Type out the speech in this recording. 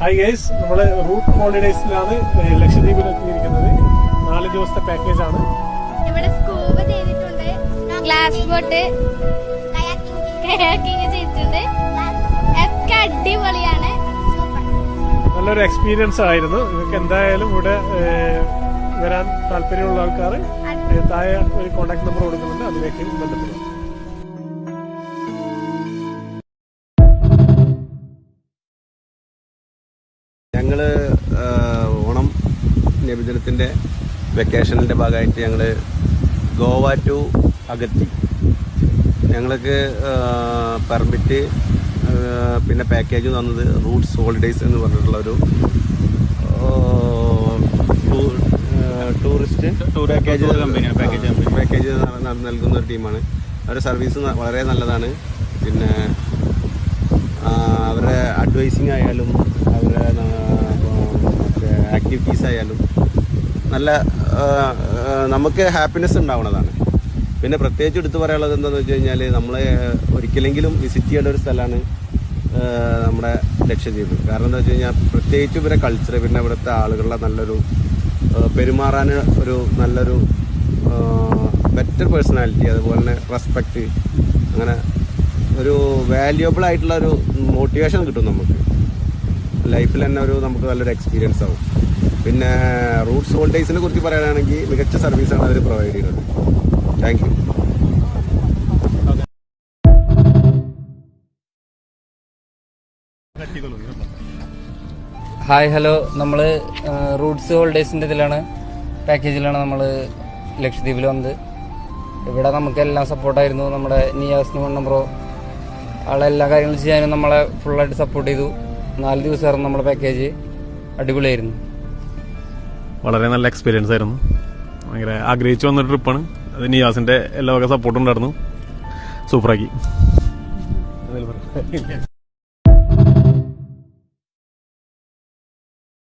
Hi guys നമ്മൾ route ഹോളിഡേയ്സിലാണ് ലക്ഷദ്വീപിൽ എത്തിയിരിക്കുന്നത്. നാല് ദിവസത്തെ പാക്കേജ് ആണ്. ഇവിടെ സ്കൂബ ചെയ്തിട്ടുണ്ട്. ഗ്ലാസ് ബോട്ട് കയാക്കിങ് ചെയ്തിട്ടുണ്ട്. ഒക്കെ അടിപൊളിയാണ്. നല്ലൊരു എക്സ്പീരിയൻസ് ആയിരുന്നു. നിങ്ങൾക്ക് എന്തായാലും ഇവിടെ വരാൻ താല്പര്യമുള്ള ആൾക്കാർ താഴെ ഒരു കോൺടാക്ട് നമ്പർ കൊടുക്കുന്നുണ്ട്. അതിലേക്ക് ബന്ധപ്പെടും ഞങ്ങൾ ആ, ഓണം നബിദിനത്തിന്റെ വെക്കേഷനിന്റെ ഭാഗമായിട്ട് ഞങ്ങൾ ഗോവ ടു അഗത്തി. ഞങ്ങൾക്ക് പെർമിറ്റ് പിന്നെ പാക്കേജ് തന്നത് റൂട്ട്സ് ഹോളിഡേയ്സ് എന്ന് പറഞ്ഞിട്ടുള്ള ഒരു ടൂറിസ്റ്റ് ടൂർ പാക്കേജ് പാക്കേജ് നൽകുന്ന ഒരു ടീമാണ് അവരുടെ സർവീസ് വളരെ നല്ലതാണ്. പിന്നെ അവരുടെ അഡ്വൈസിങ് ആയാലും അവരുടെ ആക്ടിവിറ്റീസ് ആയാലും നല്ല നമുക്ക് ഹാപ്പിനെസ് ഉണ്ടാവുന്നതാണ്. പിന്നെ പ്രത്യേകിച്ച് എടുത്തു പറയാനുള്ളത് എന്താണെന്ന് വെച്ച് കഴിഞ്ഞാൽ നമ്മൾ ഒരിക്കലെങ്കിലും വിസിറ്റ് ചെയ്യേണ്ട ഒരു സ്ഥലമാണ് നമ്മുടെ ലക്ഷദ്വീപ്. കാരണം എന്താ വെച്ച് കഴിഞ്ഞാൽ പ്രത്യേകിച്ച് ഇവരെ കൾച്ചർ പിന്നെ ഇവിടുത്തെ ആളുകളുടെ നല്ലൊരു പെരുമാറാൻ ഒരു നല്ലൊരു ബെറ്റർ പേഴ്സണാലിറ്റി അതുപോലെ തന്നെ റെസ്പെക്റ്റ് അങ്ങനെ ഒരു വാല്യുബിൾ ആയിട്ടുള്ള ഒരു മോട്ടിവേഷൻ കിട്ടും നമുക്ക്. ലൈഫിൽ തന്നെ ഒരു നമുക്ക് നല്ലൊരു എക്സ്പീരിയൻസ് ആവും. പിന്നെ റൂട്ട്സ് ഹോൾഡേഴ്സിനെ കുറിച്ച് പറയാനാണെങ്കിൽ മികച്ച സർവീസാണ് അവർ പ്രൊവൈഡ് ചെയ്യുന്നത്. താങ്ക് യു ഹായ് ഹലോ നമ്മൾ റൂട്ട്സ് ഹോൾഡേഴ്സിന്റെ ഇതിലാണ് പാക്കേജിലാണ് നമ്മൾ ലക്ഷദ്വീപിൽ വന്നത്. ഇവിടെ നമുക്ക് എല്ലാം സപ്പോർട്ടായിരുന്നു നമ്മുടെ നിയാസ് ബ്രോ ആളെ എല്ലാ കാര്യങ്ങളും ചെയ്യാനും നമ്മളെ ഫുള്ളായിട്ട് സപ്പോർട്ട് ചെയ്തു. നാല് ദിവസമായിരുന്നു നമ്മുടെ പാക്കേജ് അടിപൊളിയായിരുന്നു. വളരെ നല്ല എക്സ്പീരിയൻസ് ആയിരുന്നു. ഭയങ്കര ആഗ്രഹിച്ചു വന്ന ട്രിപ്പാണ് അത് നിയാസിന്റെ എല്ലാ വക സപ്പോർട്ടും ഉണ്ടായിരുന്നു. സൂപ്പറാക്കി